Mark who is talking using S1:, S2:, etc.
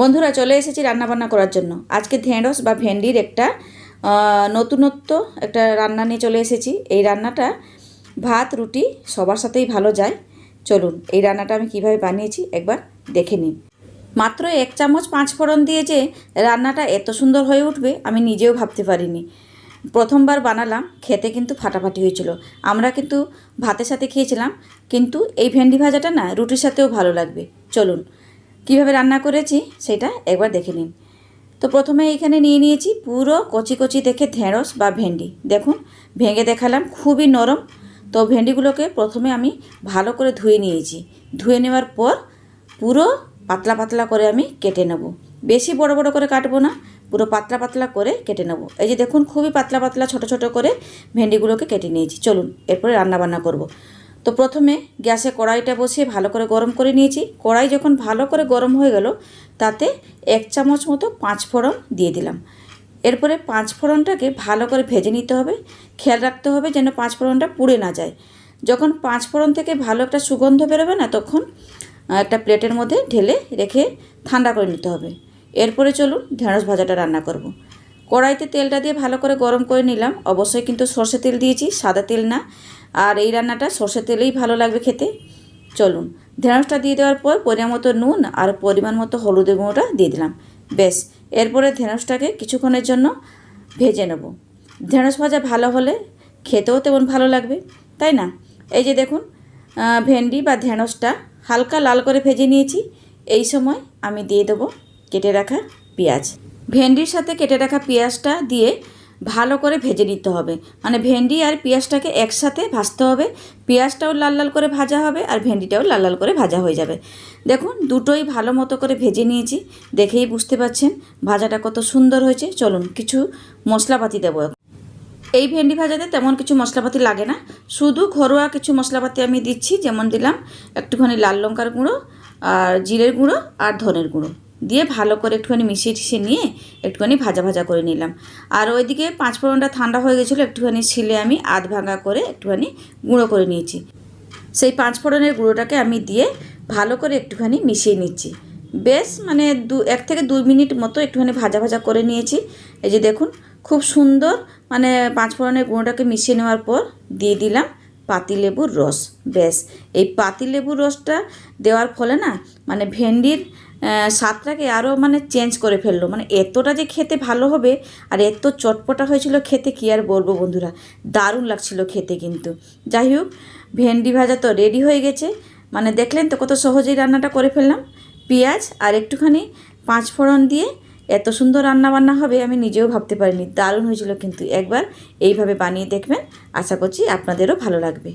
S1: বন্ধুরা, চলে এসেছি রান্নাবান্না করার জন্য। আজকে ঢেঁড়স বা ভেন্ডির একটা নতুনত্ব একটা রান্না নিয়ে চলে এসেছি। এই রান্নাটা ভাত, রুটি সবার সাথেই ভালো যায়। চলুন, এই রান্নাটা আমি কীভাবে বানিয়েছি একবার দেখে নিন মাত্র এক চামচ পাঁচ ফোড়ন দিয়ে যে রান্নাটা এত সুন্দর হয়ে উঠবে, আমি নিজেও ভাবতে পারিনি। প্রথমবার বানালাম, খেতে কিন্তু ফাটাফাটি হয়েছিল। আমরা কিন্তু ভাতের সাথে খেয়েছিলাম, কিন্তু এই ভেন্ডি ভাজাটা না রুটির সাথেও ভালো লাগবে। চলুন কীভাবে রান্না করেছি সেটা একবার দেখে নিন। তো প্রথমে এখানে নিয়ে নিয়েছি পুরো কচি কচি দেখে ঢেঁড়স বা ভেন্ডি। দেখুন, ভেঙে দেখালাম, খুবই নরম। তো ভেন্ডিগুলোকে প্রথমে আমি ভালো করে ধুয়ে নিয়েছি। ধুয়ে নেওয়ার পর পুরো পাতলা পাতলা করে আমি কেটে নেব। বেশি বড় বড় করে কাটবো না, পুরো পাতলা পাতলা করে কেটে নেব। এই যে দেখুন, খুবই পাতলা পাতলা ছোট ছোট করে ভেন্ডিগুলোকে কেটে নিয়েছি। চলুন, এরপরে রান্না বান্না করব। তো প্রথমে গ্যাসে কড়াইটা বসিয়ে ভালো করে গরম করে নিয়েছি। কড়াই যখন ভালো করে গরম হয়ে গেল, তাতে এক চামচ মতো পাঁচ ফোড়ন দিয়ে দিলাম। এরপরে পাঁচ ফোড়নটাকে ভালো করে ভেজে নিতে হবে। খেয়াল রাখতে হবে যেন পাঁচ ফোড়নটা পুড়ে না যায়। যখন পাঁচ ফোড়ন থেকে ভালো একটা সুগন্ধ বেরোবে না, তখন একটা প্লেটের মধ্যে ঢেলে রেখে ঠান্ডা করে নিতে হবে। এরপরে চলুন ঢেঁড়স ভাজাটা রান্না করব। কড়াইতে তেলটা দিয়ে ভালো করে গরম করে নিলাম। অবশ্যই কিন্তু সর্ষে তেল দিয়েছি, সাদা তেল না। আর এই রান্নাটা সর্ষে তেলেই ভালো লাগবে খেতে। চলুন ঢেঁড়সটা দিয়ে দেওয়ার পর পরিমাণ মতো নুন আর পরিমাণ মতো হলুদের গুঁড়োটা দিয়ে দিলাম। বেশ এরপরে ঢেঁড়সটাকে কিছুক্ষণের জন্য ভেজে নেব। ঢেঁড়স ভাজা ভালো হলে খেতেও তেমন ভালো লাগবে, তাই না? এই যে দেখুন ভেন্ডি বা ঢেঁড়সটা হালকা লাল করে ভেজে নিয়েছি। এই সময় আমি দিয়ে দেবো কেটে রাখা পেঁয়াজ। ভেন্ডির সাথে কেটে রাখা পেঁয়াজটা দিয়ে ভালো করে ভেজে নিতে হবে। মানে ভেন্ডি আর পেঁয়াজটাকে একসাথে ভাজতে হবে। পেঁয়াজটাও লাল লাল করে ভাজা হবে আর ভেন্ডিটাও লাল লাল করে ভাজা হয়ে যাবে। দেখুন, দুটোই ভালো মতো করে ভেজে নিয়েছি। দেখেই বুঝতে পারছেন ভাজাটা কত সুন্দর হয়েছে। চলুন, কিছু মশলাপাতি দেবো এই ভেন্ডি ভাজাতে তেমন কিছু মশলাপাতি লাগে না। শুধু ঘরোয়া কিছু মশলাপাতি আমি দিচ্ছি। যেমন দিলাম একটুখানি লাল লঙ্কার গুঁড়ো আর জিরের গুঁড়ো আর ধনের গুঁড়ো। দিয়ে ভালো করে একটুখানি মিশিয়ে টিশিয়ে নিয়ে একটুখানি ভাজা ভাজা করে নিলাম। আর ওইদিকে পাঁচ ফোড়নটা ঠান্ডা হয়ে গেছিল, একটুখানি শিলে আমি আধ ভাঙা করে একটুখানি গুঁড়ো করে নিয়েছি। সেই পাঁচ ফোড়নের গুঁড়োটাকে আমি দিয়ে ভালো করে একটুখানি মিশিয়ে নিচ্ছি। বেশ মানে দু, এক থেকে দুই মিনিট মতো একটুখানি ভাজা ভাজা করে নিয়েছি। এই যে দেখুন, খুব সুন্দর মানে পাঁচ ফোড়নের গুঁড়োটাকে মিশিয়ে নেওয়ার পর দিয়ে দিলাম পাতিলেবুর রস। বেশ, এই পাতিলেবুর রসটা দেওয়ার ফলে না মানে ভেন্ডির স্বাদটাকে আরও মানে চেঞ্জ করে ফেলল। মানে এতটা যে খেতে ভালো হবে, আর এত চটপটা হয়েছিল খেতে, কি আর বলব বন্ধুরা? দারুণ লাগছিল খেতে কিন্তু। যাই হোক, ভেন্ডি ভাজা তো রেডি হয়ে গেছে। মানে দেখলেন তো কত সহজেই রান্নাটা করে ফেললাম। পেঁয়াজ আর একটুখানি পাঁচ ফোড়ন দিয়ে এত সুন্দর রান্না বান্না হবে আমি নিজেও ভাবতে পারিনি। দারুণ হয়েছিল কিন্তু। একবার এইভাবে বানিয়ে দেখবেন। আশা করছি আপনাদেরও ভালো লাগবে।